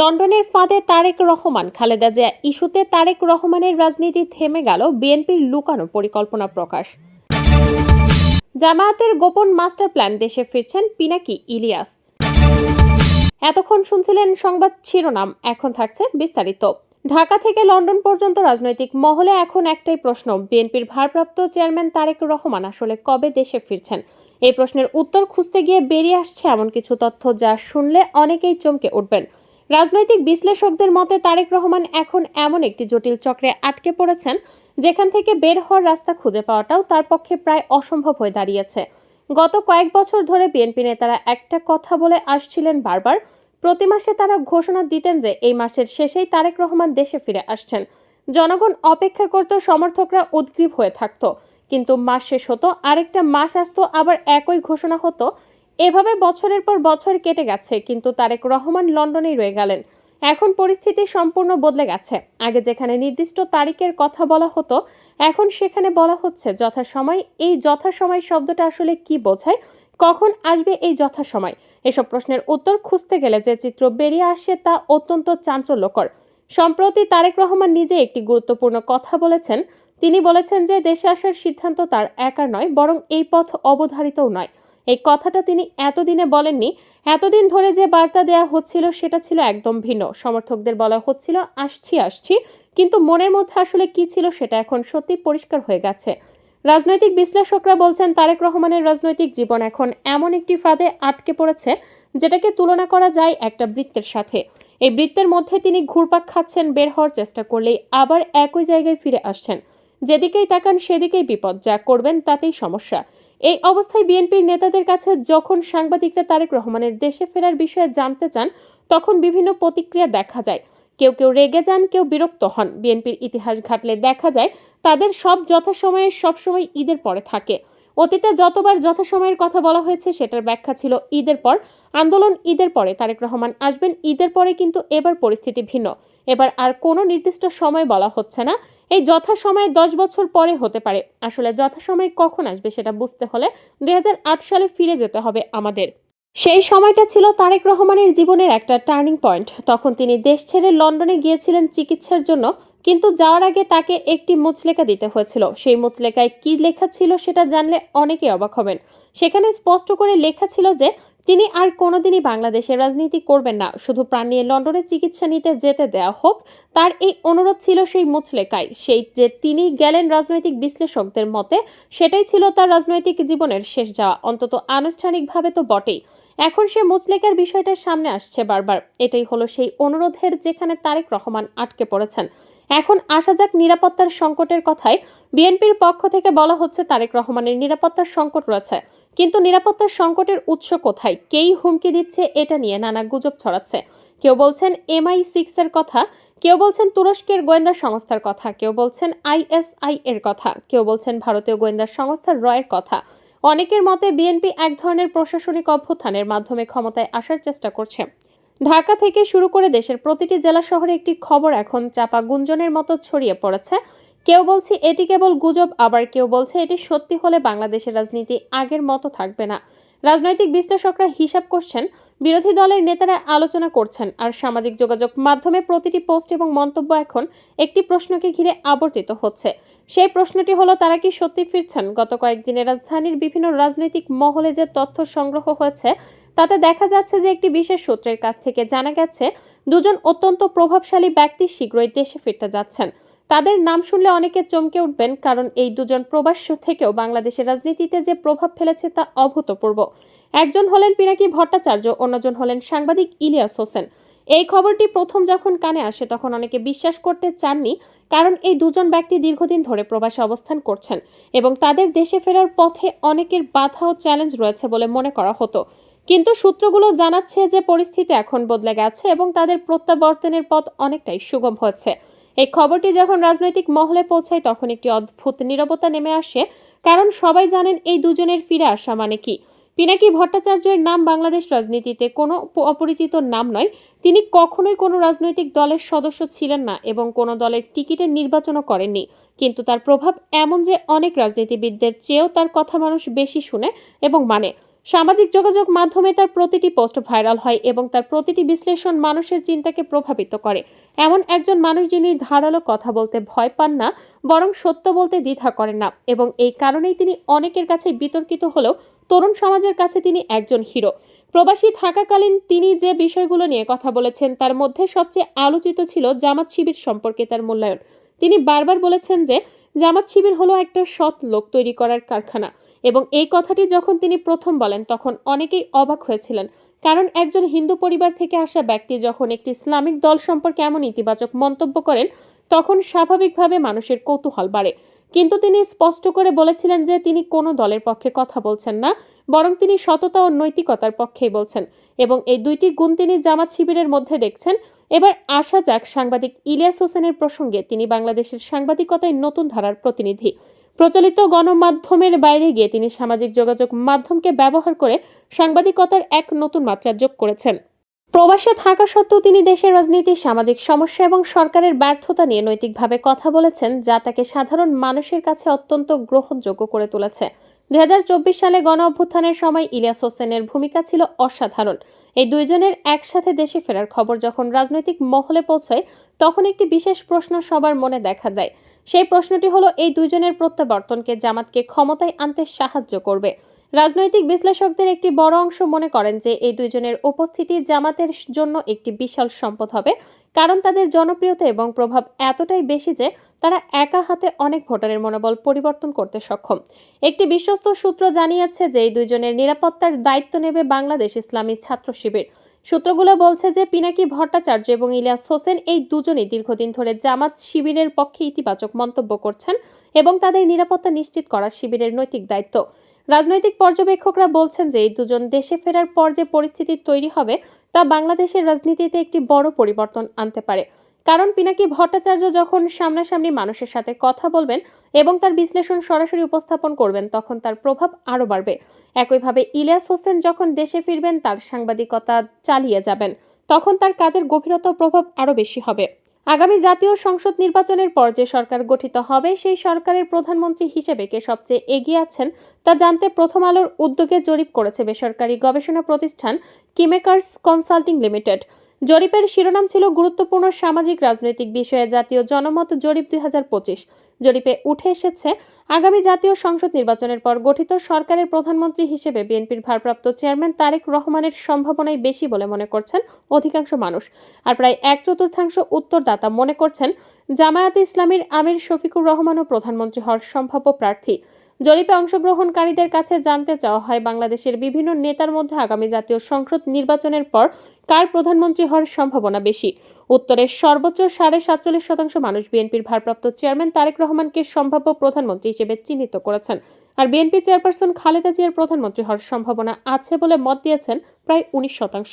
লন্ডনের ফাঁদে তারেক রহমান, খালেদা জিয়া ইস্যুতে তারেক রহমানের রাজনীতি থেমে গেল বিএনপির লুকানো পরিকল্পনা প্রকাশ। জামায়াতের গোপন মাস্টার প্ল্যান দেশে ফিরছেন পিনাকি ইলিয়াস। এতক্ষণ শুনছিলেন সংবাদ শিরোনাম, এখন থাকছে বিস্তারিত। ঢাকা থেকে লন্ডন পর্যন্ত রাজনৈতিক মহলে এখন একটাই প্রশ্ন, বিএনপির ভারপ্রাপ্ত চেয়ারম্যান তারেক রহমান আসলে কবে দেশে ফিরছেন? এই প্রশ্নের উত্তর খুঁজতে গিয়ে বেরিয়ে আসছে এমন কিছু তথ্য যা শুনলে অনেকেই চমকে উঠবেন। রাজনৈতিক বিশ্লেষকদের মতে, তারেক রহমান এখন এমন একটি জটিল চক্রে আটকে পড়েছেন, যেখান থেকে বের হওয়ার রাস্তা খুঁজে পাওয়াটাও তার পক্ষে প্রায় অসম্ভব হয়ে দাঁড়িয়েছে। গত কয়েক বছর ধরে বিএনপি নেতারা একটা কথা বলে আসছিলেন বারবার। প্রতি মাসে তারা ঘোষণা দিতেন যে, এই মাসের শেষেই তারেক রহমান দেশে ফিরে আসছেন। জনগণ অপেক্ষা করত, সমর্থকরা উদ্গ্রীব হয়ে থাকতো। কিন্তু মাস শেষ হতো, আরেকটা মাস আসতো, আবার একই ঘোষণা হতো। এভাবে বছরের পর বছর কেটে গেছে, কিন্তু তারেক রহমান লন্ডনেই রয়ে গেলেন। এখন পরিস্থিতি সম্পূর্ণ বদলে গেছে। আগে যেখানে নির্দিষ্ট তারিখের কথা বলা হতো, এখন সেখানে বলা হচ্ছে যথাসময়। এই যথাসময় শব্দটা আসলে কি বোঝায়? কখন আসবে এই যথাসময়? এসব প্রশ্নের উত্তর খুঁজতে গেলে যে চিত্র বেরিয়ে আসে তা অত্যন্ত চাঞ্চল্যকর। সম্প্রতি তারেক রহমান নিজে একটি গুরুত্বপূর্ণ কথা বলেছেন। তিনি বলেছেন যে দেশে আসার সিদ্ধান্ত তার একার নয়, বরং এই পথ অবধারিতও নয়। এই কথাটা তিনি এতদিনে বলেননি। এতদিন ধরে যে বার্তা দেয়া হচ্ছিল সেটা ছিল একদম ভিন্ন। সমর্থকদের বলা হচ্ছিল, আসছি আসছি। কিন্তু মনের মধ্যে আসলে কি ছিল সেটা এখন সত্যি পরিষ্কার হয়ে গেছে। রাজনৈতিক বিশ্লেষকরা বলছেন, তারেক রহমানের রাজনৈতিক জীবন এখন এমন একটি ফাঁদে আটকে পড়েছে, যেটাকে তুলনা করা যায় একটা বৃত্তের সাথে। এই বৃত্তের মধ্যে তিনি ঘুরপাক খাচ্ছেন, বের হওয়ার চেষ্টা করলেই আবার একই জায়গায় ফিরে আসছেন। যেদিকেই তাকান, সেদিকেই বিপদ, যা করবেন তাতেই সমস্যা। এই অবস্থায় বিএনপির নেতাদের কাছে যখন সাংবাদিকরা তারেক রহমানের দেশে ফেরার বিষয়ে জানতে চান, তখন বিভিন্ন প্রতিক্রিয়া দেখা যায়। কেউ কেউ রেগে যান, কেউ বিরক্ত হন। বিএনপির ইতিহাস ঘাটলে দেখা যায়, তাদের সব যথাসময়ে সবসময় ঈদের পরে থাকে। অতীতে যতবার যথাসময়ের কথা বলা হয়েছে, সেটার ব্যাখ্যা ছিল ঈদের পর। আন্দোলন ঈদের পরে তারেক রহমান আসবেন, ঈদের পরে কিন্তু এবার পরিস্থিতি ভিন্ন। এবার আর কোনো নির্দিষ্ট সময় বলা হচ্ছে না। এই যথাসময়ে দশ বছর পরে হতে পারে। আসলে যথাসময় কখন আসবে সেটা বুঝতে হলে দুই হাজার আট সালে ফিরে যেতে হবে আমাদের। সেই সময়টা ছিল তারেক রহমানের জীবনের একটা টার্নিং পয়েন্ট। তখন তিনি দেশ ছেড়ে লন্ডনে গিয়েছিলেন চিকিৎসার জন্য, কিন্তু যাওয়ার আগে তাকে একটি মুচলেখা দিতে হয়েছিল। সেই মুচলেখায় কি লেখা ছিল সেটা জানলে অনেকেই অবাক হবেন। সেখানে স্পষ্ট করে লেখা ছিল যে তিনি আর কোনোদিনই বাংলাদেশের রাজনীতি করবেন না। শুধু প্রাণ নিয়ে লন্ডনে চিকিৎসা নিতে যেতে দেওয়া হোক, তার এই অনুরোধ ছিল সেই মুচলেকায় সেই যে তিনি গেলেন রাজনৈতিক বিশ্লেষকদের মতে, সেটাই ছিল তার রাজনৈতিক জীবনের শেষ যাওয়া। অন্তত আনুষ্ঠানিকভাবে তো বটেই। এখন সে মুচলেকার বিষয়টা সামনে আসছে বারবার। এটাই হলো সেই অনুরোধের যেখানে তারেক রহমান আটকে পড়েছেন। এখন আসা যাক নিরাপত্তার সংকটের কথায়। বিএনপির পক্ষ থেকে বলা হচ্ছে তারেক রহমানের নিরাপত্তার সংকট রয়েছে। কিন্তু নিরাপত্তার সংকটের উৎস কোথায়? কেই হুমকি দিচ্ছে এটা নিয়ে নানা গুজব ছড়াচ্ছে। কেউ বলছেন এমআই সিক্স এর কথা, কেউ বলছেন তুরস্কের গোয়েন্দা সংস্থার কথা, কেউ বলছেন আইএসআই এর কথা, কেউ বলছেন ভারতীয় গোয়েন্দা সংস্থার রয়ের কথা। অনেকের মতে বিএনপি এক ধরনের প্রশাসনিক অভ্যুত্থানের মাধ্যমে ক্ষমতায় আসার চেষ্টা করছে। ঢাকা থেকে শুরু করে দেশের প্রতিটি জেলা শহরে একটি খবর এখন চাপা গুঞ্জনের মতো ছড়িয়ে পড়েছে। কেউ বলছে এটি কেবল গুজব, আবার কেউ বলছে এটি সত্যি হলে বাংলাদেশের রাজনীতি আগের মতো থাকবে না। রাজনৈতিক বিশ্লেষকরা হিসাব করছেন, বিরোধী দলের নেতারা আলোচনা করছেন আর সামাজিক যোগাযোগ মাধ্যমে প্রতিটি পোস্ট এবং মন্তব্য এখন একটি প্রশ্নকে ঘিরে আবর্তিত হচ্ছে। সেই প্রশ্নটি হলো, তারা কি সত্যি ফিরছেন? গত কয়েকদিনে রাজধানীর বিভিন্ন রাজনৈতিক মহলে যে তথ্য সংগ্রহ হয়েছে, তাতে দেখা যাচ্ছে যে একটি বিশেষ সূত্রের কাছ থেকে জানা গেছে, দুজন অত্যন্ত প্রভাবশালী ব্যক্তি শীঘ্রই দেশে ফিরতে যাচ্ছেন। তাদের নাম শুনলে অনেকে চমকে উঠবেন, কারণ এই দুজন প্রবাস্য থেকেও বাংলাদেশের রাজনীতিতে যে প্রভাব ফেলেছে তা অভূতপূর্ব। একজন হলেন পিনাকি ভট্টাচার্য, অন্যজন হলেন সাংবাদিক ইলিয়াস হোসেন। এই খবরটি প্রথম যখন কানে আসে, তখন অনেকে বিশ্বাস করতে চাননি, কারণ এই দুজন ব্যক্তি দীর্ঘদিন ধরে প্রবাসে অবস্থান করছেন এবং তাদের দেশে ফেরার পথে অনেকের বাধা ও চ্যালেঞ্জ রয়েছে বলে মনে করা হতো। কিন্তু সূত্রগুলো জানাচ্ছে যে পরিস্থিতি এখন বদলে গেছে এবং তাদের প্রত্যাবর্তনের পথ অনেকটাই সুগম হচ্ছে এই খবরটি যখন রাজনৈতিক মহলে পৌঁছায়, তখন একটি অদ্ভুত নীরবতা নেমে আসে। কারণ সবাই জানেন, এই দুজনের ফিরে আসা মানে কি? পিনাকি ভট্টাচার্যের নাম বাংলাদেশ রাজনীতিতে কোনো অপরিচিত নাম নয়। তিনি কখনোই কোনো রাজনৈতিক দলের সদস্য ছিলেন না এবং কোনো দলের টিকিটের নির্বাচনও করেননি। কিন্তু তার প্রভাব এমন যে, অনেক রাজনীতিবিদদের চেয়েও তার কথা মানুষ বেশি শুনে এবং মানে। সামাজিক যোগাযোগ মাধ্যমে তার প্রতিটি পোস্ট ভাইরাল হয় এবং তার প্রতিটি বিশ্লেষণ মানুষের চিন্তাকে প্রভাবিত করে। এমন একজন মানুষ যিনি ধারালো কথা বলতে ভয় পান না, বরং সত্য বলতে দ্বিধা করেন না এবং এই কারণেই তিনি অনেকের কাছে বিতর্কিত হলেও তরুণ সমাজের কাছে তিনি একজন হিরো। প্রবাসী থাকাকালীন তিনি যে বিষয়গুলো নিয়ে কথা বলেছেন, তার মধ্যে সবচেয়ে আলোচিত ছিল জামাত শিবির সম্পর্কে তার মূল্যায়ন। তিনি বারবার বলেছেন যে জামাত শিবির হলো একটা সৎ লোক তৈরি করার কারখানা এবং এই কথাটি যখন তিনি প্রথম বলেন, তখন অনেকেই অবাক হয়েছিলেন। কারণ একজন হিন্দু পরিবার থেকে আসা ব্যক্তি যখন একটি ইসলামিক দল সম্পর্কে এমন ইতিবাচক মন্তব্য করেন, তখন স্বাভাবিকভাবে মানুষের কৌতূহল বাড়ে। কিন্তু তিনি স্পষ্ট করে বলেছিলেন যে তিনি কোনো দলের পক্ষে কথা বলছেন না, বরং তিনি সততা ও নৈতিকতার পক্ষেই বলছেন। এবং এই দুইটি গুণ তিনি জামাত শিবিরের মধ্যে দেখছেন এবার আসা যাক সাংবাদিক ইলিয়াস হোসেনের প্রসঙ্গে। তিনি বাংলাদেশের সাংবাদিকতায় নতুন ধারার প্রতিনিধি। প্রচলিত গণমাধ্যমের বাইরে গিয়ে তিনি সামাজিক যোগাযোগ মাধ্যমকে ব্যবহার করে সাংবাদিকতার এক নতুন মাত্রা যোগ করেছেন। প্রবাসে থাকা সত্ত্বেও তিনি দেশের রাজনীতি, সামাজিক সমস্যা এবং সরকারের ব্যর্থতা নিয়ে নৈতিকভাবে কথা বলেছেন, যা তাকে সাধারণ মানুষের কাছে অত্যন্ত গ্রহণযোগ্য করে তুলেছে। দুই সালে গণ অভ্যুত্থানের সময় ইলিয়াস হোসেনের ভূমিকা ছিল অসাধারণ। এই দুইজনের একসাথে দেশে ফেরার খবর যখন রাজনৈতিক মহলে পৌঁছয়, তখন একটি বিশেষ প্রশ্ন সবার মনে দেখা দেয়। সেই প্রশ্নটি হলো, এই দুইজনের প্রত্যাবর্তনকে জামাতকে ক্ষমতায় আনতে সাহায্য করবে? রাজনৈতিক বিশ্লেষকদের একটি বড় অংশ মনে করেন যে এই দুইজনের উপস্থিতি জামাতের জন্য একটি বিশাল সম্পদ হবে, কারণ তাদের জনপ্রিয়তা এবং প্রভাব এতটাই বেশি যে তারা একা হাতে অনেক ভোটারের মনোবল পরিবর্তন করতে সক্ষম। একটি বিশ্বস্ত সূত্র জানিয়েছে যে এই দুইজনের নিরাপত্তার দায়িত্ব নেবে বাংলাদেশ ইসলামী ছাত্র শিবির। সূত্রগুলো বলছে যে পিনাকি ভট্টাচার্য এবং ইলিয়াস হোসেন এই দুজনই দীর্ঘদিন ধরে জামাত শিবিরের পক্ষে ইতিবাচক মন্তব্য করছেন এবং তাদের নিরাপত্তা নিশ্চিত করা শিবিরের নৈতিক দায়িত্ব। রাজনৈতিক পর্যবেক্ষকরা বলছেন যে এই দুজন দেশে ফেরার পর যে পরিস্থিতি তৈরি হবে, তা বাংলাদেশের রাজনীতিতে একটি বড় পরিবর্তন আনতে পারে। কারণ পিনাকি ভট্টাচার্য যখন সামনাসামনি মানুষের সাথে কথা বলবেন এবং তার বিশ্লেষণ সরাসরি উপস্থাপন করবেন, তখন তার প্রভাব আরও বাড়বে। একইভাবে ইলিয়াস হোসেন যখন দেশে ফিরবেন, তার সাংবাদিকতা চালিয়ে যাবেন, তখন তার কাজের গভীরতা প্রভাব আরও বেশি হবে। আগামী জাতীয় সংসদ নির্বাচনের পর যে সরকার গঠিত হবে, সেই সরকারের প্রধানমন্ত্রী হিসেবে কে সবচেয়ে এগিয়ে আছেন তা জানতে প্রথম আলোর উদ্যোগে জরিপ করেছে বেসরকারি গবেষণা প্রতিষ্ঠান কিমেকার্স কনসাল্টিং লিমিটেড। জরিপের শিরোনাম ছিল গুরুত্বপূর্ণ সামাজিক রাজনৈতিক বিষয়ে জাতীয় জনমত জরিপ দুই হাজার পঁচিশ। জরিপে উঠে এসেছে আগামী জাতীয় সংসদ নির্বাচনের পর গঠিত সরকারের প্রধানমন্ত্রী হিসেবে বিএনপির ভারপ্রাপ্ত চেয়ারম্যান তারেক রহমানের সম্ভাবনাই বেশি বলে মনে করছেন অধিকাংশ মানুষ। আর প্রায় এক চতুর্থাংশ উত্তরদাতা মনে করছেন, জামায়াতে ইসলামীর আমির শফিকুর রহমানও প্রধানমন্ত্রী হওয়ার সম্ভাব্য প্রার্থী। জরিপে অংশগ্রহণকারীদের কাছে জানতে চাওয়া হয়, বাংলাদেশের বিভিন্ন নেতার মধ্যে আগামী জাতীয় সংসদ নির্বাচনের পর কার প্রধানমন্ত্রী হওয়ার সম্ভাবনা বেশি? উত্তরের সর্বোচ্চ সাড়ে সাতচল্লিশ শতাংশ মানুষ বিএনপির ভারপ্রাপ্ত চেয়ারম্যান তারেক রহমানকে সম্ভাব্য প্রধানমন্ত্রী হিসেবে চিহ্নিত করেছেন। আর বিএনপি চেয়ারপারসন খালেদা জিয়ার প্রধানমন্ত্রী হওয়ার সম্ভাবনা আছে বলে মত দিয়েছেন প্রায় উনিশ শতাংশ।